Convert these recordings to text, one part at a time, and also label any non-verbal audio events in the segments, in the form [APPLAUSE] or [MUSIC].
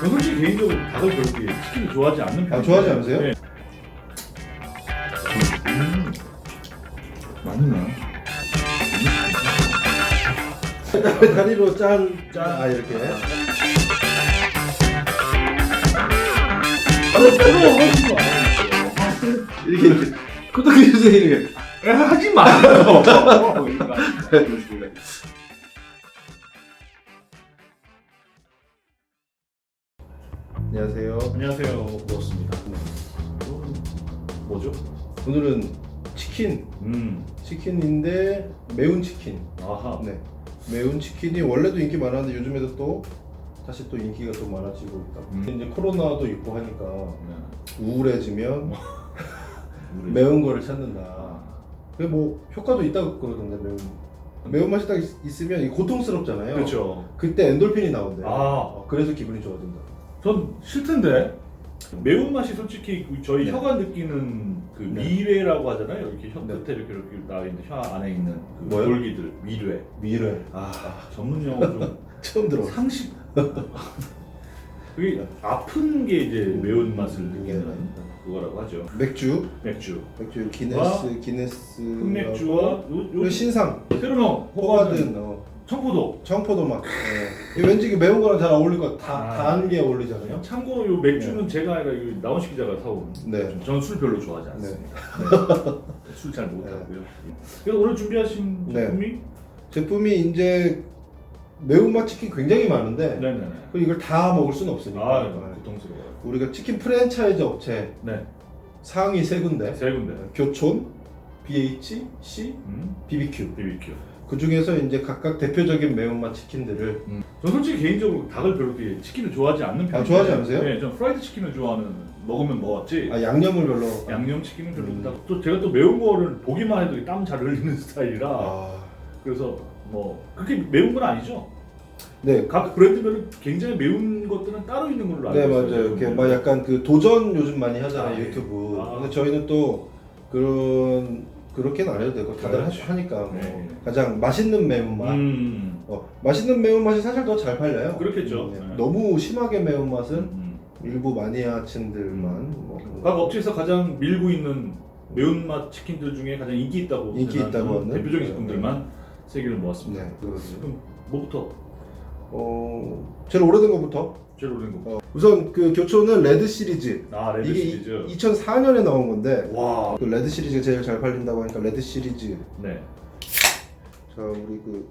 저 솔직히 개인적으로 닭을 그렇게 치킨을 좋아하지 않는 편이에요. 아, 좋아하지 않으세요? 네. 음, 맛있네. [LAUGHS] 다리로 짠, 짠. 아 이렇게. 이렇게 이렇게 구독해 주세요 이렇게. 야, 하지 마요. [LAUGHS] 안녕하세요. 안녕하세요. 고맙습니다. 뭐죠? 오늘은 치킨, 음, 치킨인데 매운 치킨. 아하. 네. 매운 치킨이 원래도 인기 많았는데 요즘에도 또 다시 또 인기가 좀 많아지고 있다. 음. 이제 코로나도 있고 하니까 네. 우울해지면 [LAUGHS] 우리- 매운 거를 찾는다. 아, 그게 뭐 효과도 있다고 그러던데 매운 매운 맛이 딱 있- 있으면 이게 고통스럽잖아요. 그렇죠. 그때 엔돌핀이 나온대요. 아. 어, 그래서 기분이 좋아진다. 전 싫던데 매운맛이 솔직히 그 저희 네. 혀가 느끼는 그 네. 미뢰라고 하잖아요. 이렇게 혀 네. 끝에 이렇게 이렇게 나 있는 혀 안에 있는 그 뭐요? 돌기들 미뢰. 미래. 아 전문 용어 좀 [LAUGHS] 처음 들어. 상식. 그게 아픈 게 이제 매운 맛을 느끼는 네. 그거라고 하죠. 맥주, 맥주, 맥주 기네스, 와, 기네스. 흑맥주와 요, 그리고 요 신상, 새로 나온 호가든, 호가든, 어, 청포도. 청포도 맛. 예. 왠지 이게 매운 거랑 잘 어울릴 것 같아. 아. 단 게 어울리잖아요. 참고로 요 맥주는 제가 아니라 이 나원식 기자가 사온. 네. 저는 술 별로 좋아하지 않습니다. 네. [LAUGHS] 술잘 못하고요. 그래서 오늘 준비하신 네. 제품이 제품이 이제 매운맛 치킨 굉장히 많은데 네 네네. 그리고 이걸 다 먹을 수는 없으니까 아 네. 고통스러워요. 우리가 치킨 프랜차이즈 업체 네. 상위 세 군데 세 군데. 교촌, BH, C, 음. BBQ BBQ. 그 중에서 이제 각각 대표적인 매운맛 치킨들을 음. 저 솔직히 개인적으로 닭을 별로 이렇게 치킨을 좋아하지 않는 편이에요. 좋아하지 않으세요? 네, 전 프라이드 치킨을 좋아하는 먹으면 먹었지. 아 양념을 별로 양념 치킨은 별로 음. 또 제가 또 매운 거를 보기만 해도 땀 잘 흘리는 [LAUGHS] 스타일이라 아, 그래서 뭐 그렇게 매운 건 아니죠. 네, 각 브랜드별로 굉장히 매운 것들은 따로 있는 걸로 알고 네 있어요. 맞아요. 이렇게 막 약간 그 도전 요즘 많이 하잖아요 아, 네. 유튜브. 아. 근데 저희는 또 그런 그렇게는 안 해도 되고 다들. 하- 하니까 뭐 네. 가장 맛있는 매운맛. 음. 어, 맛있는 매운맛이 사실 더 잘 팔려요. 그렇겠죠. 네. 네. 너무 심하게 매운맛은 음. 일부 마니아층들만 뭐 각 업체에서 가장 밀고 있는 매운맛 치킨들 중에 가장 인기 있다고 인기 생각하는 있다고 하는? 대표적인 제품들만 세 개를 모았습니다. 네. 그럼 뭐부터 어, 제일 오래된 것부터 제일 오래된 거? 우선 그 교촌은 레드 시리즈 아 레드 이게 시리즈. 2004년에 나온 건데 와. 그 레드 시리즈가 제일 잘 팔린다고 하니까 레드 시리즈 네. 자 우리 그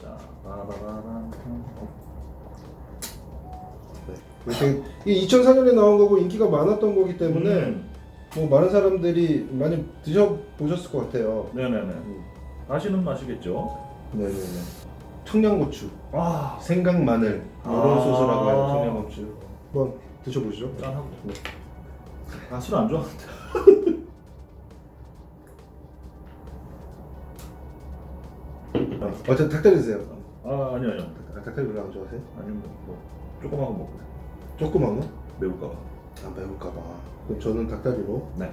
자. 빠라바라라. 이렇게 이게 2004년에 나온 거고 인기가 많았던 거기 때문에 음. 뭐 많은 사람들이 많이 드셔 보셨을 것 같아요. 네네네. 음. 아시는 맛이겠죠. 네네네. 청양고추, 아. 생강 마늘 이런 아. 소스라고 해요. 청양고추. 한번 드셔보시죠. 짠하고. 네. 아 술 안 좋아하는데. 어쨌든 닭다리 드세요. 아 아니요 아니요. 아, 닭다리 별로 안 좋아하세요? 아니면 뭐, 뭐 조그만 거 먹고 조그만 거? 매울까 봐. 아 매울까봐. 그럼 저는 닭다리로. 네.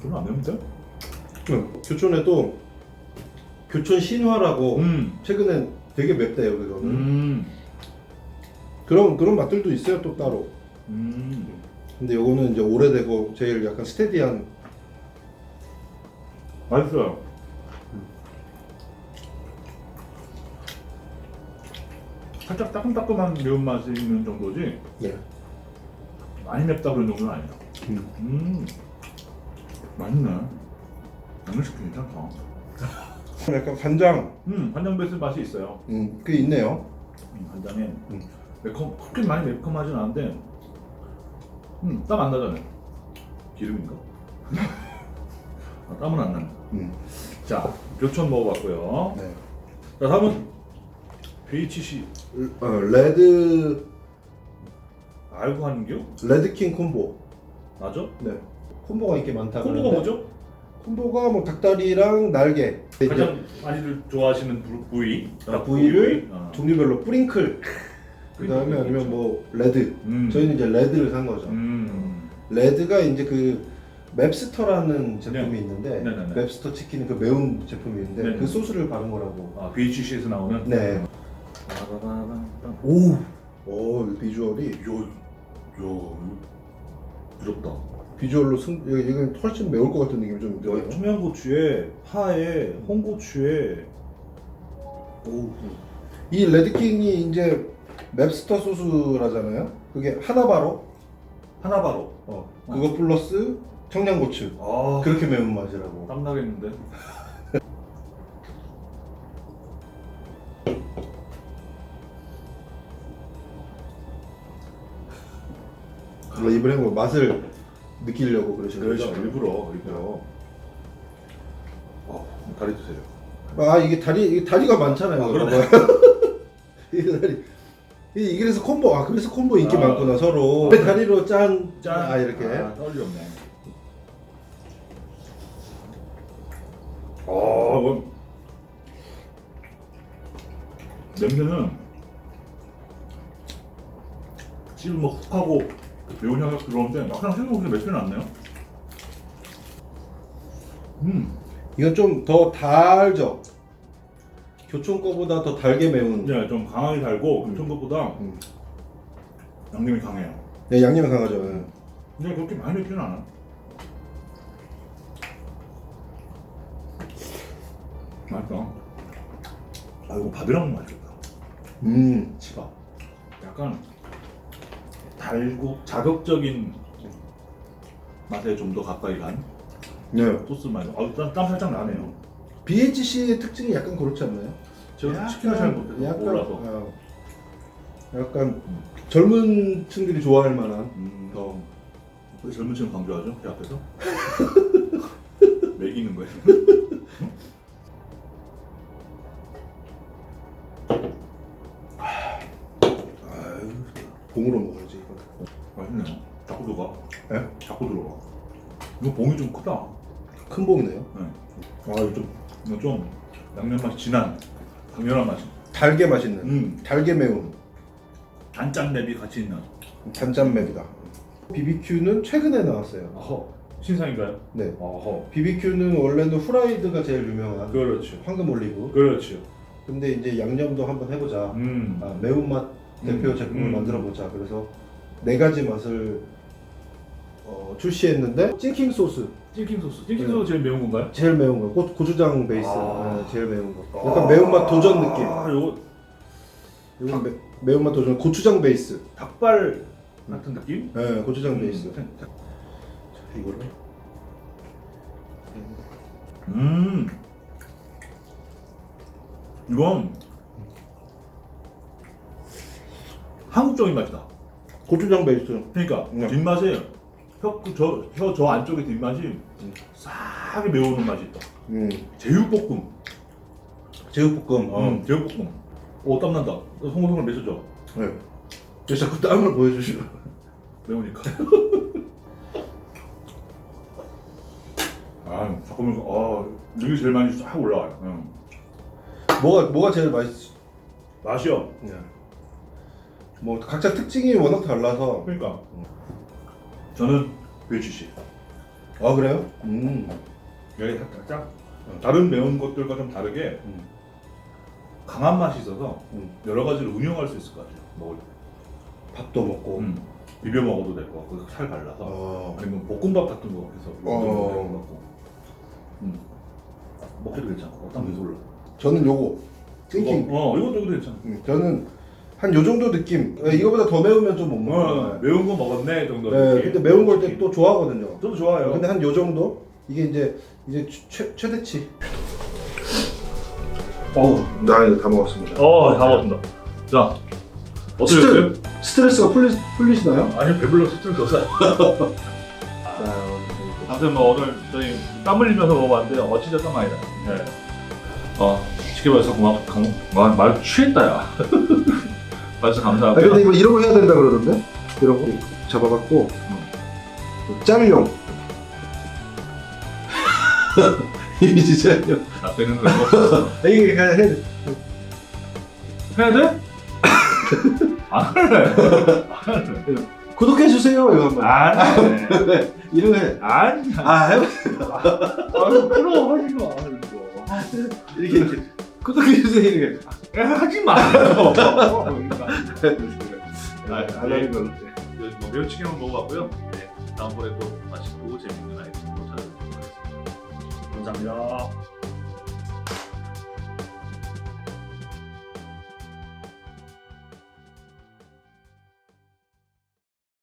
별로 안 매운데? 응. 교촌에도 교촌 신화라고 음. 최근에 되게 맵대요 그거는. 음. 그런 그런 맛들도 있어요 또 따로. 음. 근데 요거는 이제 오래되고 제일 약간 스테디한. 맛있어요. 살짝 따끔따끔한 매운맛이 있는 정도지 네. 많이 맵다 그런 정도는 아니야. 음. 음. 맛있네. 양념치킨 괜찮다. [LAUGHS] 약간 간장. 음, 간장 베이스 맛이 있어요. 음, 꽤 있네요. 음, 간장에 음. 매콤, 그렇게 많이 매콤하진 않은데 음, 땀 안 나잖아요. 기름인가? [LAUGHS] 아, 땀은 안 나네. 음. 자, 교촌 먹어봤고요. 네. 자, 다음은 BHC 어, 레드 알고 하는겨? 레드킹 콤보. 맞아? 네. 콤보가 인기 많다. 콤보가 그러는데 뭐죠? 콤보가 뭐 닭다리랑 날개. 가장 많이들 좋아하시는 부, 부위. 아, 부위를 어. 종류별로 뿌링클. [LAUGHS] 그 다음에 뿌링클 아니면. 뭐 레드. 음. 저희는 이제 레드를 산 거죠. 음. 레드가 이제 그 맵스터라는 제품이 있는데 네 네 네. 맵스터 치킨은 그 매운 제품이 있는데 네 네. 그 소스를 바른 거라고. 아, BHC에서 나오는. 네. 오, 오 비주얼이 요, 요, 부럽다. 비주얼로 승 이건 훨씬 매울 것 같은 느낌이 좀 들어요. 청양고추에 파에 홍고추에 오 이 레드킹이 이제 맵스터 소스라잖아요. 그게 하나바로 하나바로. 어, 그거 플러스 청양고추 아, 그렇게 매운 맛이라고. 땀 나겠는데. 원래 이번에 뭐 맛을 느끼려고 그러시는 그렇죠. 거죠? 일부러, 일부러. 어, 다리 드세요. 아 이게 다리 이게 다리가 많잖아요. 아, 그러네. [LAUGHS] 이게 다리. 이- 이게 그래서 콤보 아 그래서 콤보 인기 아. 많구나 서로 아. 다리로 짠, 짠. 아 이렇게 아, 떨리 없네. 어, 이거 냄새는 지금 뭐 훅하고 매운 향이 들어오는데 그냥 생각보다 맵지는 않네요. 음, 이건 좀 더 달죠. 교촌 거보다 더 달게 매운. 이제 좀 강하게 달고 음. 그런 것보다 음. 양념이 강해요. 네 양념이 강하죠. 예. 근데 그렇게 많이 맵지는 않아. 맛있다. 아 이거 밥이랑 먹으면 맛있겠다. 음 치밥. 약간 달고 자극적인 맛에 좀 더 가까이 간 네. 소스 맛. 아, 땀, 땀 살짝 나네요. BHC의 특징이 약간 그렇지 않나요? 제가 치킨을 잘 못해서 약간, 몰라서. 어, 약간 젊은 층들이 좋아할 만한 음, 더. 왜 젊은 층 강조하죠? 그 앞에서? [LAUGHS] 매기는 거예요. 봉으로 먹어야지. 맛있네요. 자꾸 들어가. 예? 자꾸 들어가. 이거 봉이 좀 크다. 큰 봉이네요. 네. 아 이거 좀 이거 좀 양념 맛이 진한 강렬한 맛이. 달게 맛있는. 음 달게 매운 단짠 맵이 같이 있는. 단짠 맵이다. BBQ는 최근에 나왔어요. 어허 신상인가요? 네. 어허 BBQ는 원래는 후라이드가 제일 유명한 그렇죠. 황금 올리브. 그렇죠. 근데 이제 양념도 한번 해보자. 음 아, 매운맛 대표 음, 제품을 음. 만들어 보자. 그래서 네 가지 맛을 어, 출시했는데 찐킹 소스 찌킨 소스. 찌킨 네. 소스 제일 매운 건가요? 제일 매운 거. 고, 고추장 베이스. 아. 네, 제일 매운 거. 약간 매운맛 도전 느낌. 아 요거 이건 매, 매운맛 도전 고추장 베이스. 닭발 같은 느낌? 네, 고추장 베이스. 음. 자, 이거를 음 이건 한국적인 맛이다. 고추장 베이스. 그러니까 네. 뒷맛에 혀저혀 저 안쪽에 뒷맛이 싸게 매우는 맛이 있다. 음. 제육볶음. 제육볶음. 음, 제육볶음. 오 땀난다. 송글송글 맺어져. 네. 왜 자꾸 땀을 보여주시고. 매우니까. 아 보니까 아 이게 제일 많이 싹 올라와요. 응. 뭐가 뭐가 제일 맛있? 맛이요. 네. 뭐 각자 특징이 워낙 달라서. 그러니까 저는 BHC. 아 그래요? 음. 여기 살짝 다른 매운 것들과 좀 다르게 음. 강한 맛이 있어서 음. 여러 가지를 운영할 수 있을 것 같아요. 먹을 때. 밥도 먹고. 음. 비벼 먹어도 될 것 같고 살 발라서 어. 아니면 볶음밥 같은 거 해서 어. 먹어도 될 것 같고. 음. 먹기도 괜찮고 땀 계속 올라. 저는 요거 띵킹. 어, 어 이것도 괜찮아. 음, 저는 한 요 정도 느낌. 예, 이거보다 더 매우면 좀 못 어, 먹어요. 매운 거 먹었네 정도. 네, 느낌. 근데 매운 걸 때 또 좋아하거든요. 저도 좋아요. 근데 한 요 정도? 이게 이제 이제 최, 최대치. 어우, 나 이거 다 먹었습니다. 어, 다 먹었습니다. 자, 어떠셨어요? 스트레스가 풀리, 풀리시나요? 아니 배불러 스트레스 없어요. [LAUGHS] 아무튼 뭐 오늘 저희 땀 흘리면서 먹어봤는데 어 진짜 땀 많이 나요. 네. 어 지켜봐서 고맙 고 말, 말 취했다 야. [LAUGHS] 아, 감사하고요. 근데 이거 이런 거 해야 된다 그러던데? 이런 거 잡아갖고 짤용 이미지 짤용 나 되는 거 없어. [LAUGHS] 이게 그냥 해 해야 돼? [LAUGHS] 안 할래. 안 할래. 구독해 주세요 이거 한번. 아니 네. 이런 거 해. 아니 아 해봐. 아유 부러워 하지 마 이거 이렇게 이렇게 구독해 주세요 이렇게. 야, 하지 마. 아, 안 네. 하는. 그, 뭐 매운치킨을 먹어봤고요 네, 다음번에 또 맛있고 재밌는 아이템으로 찾아뵙도록 하겠습니다 감사합니다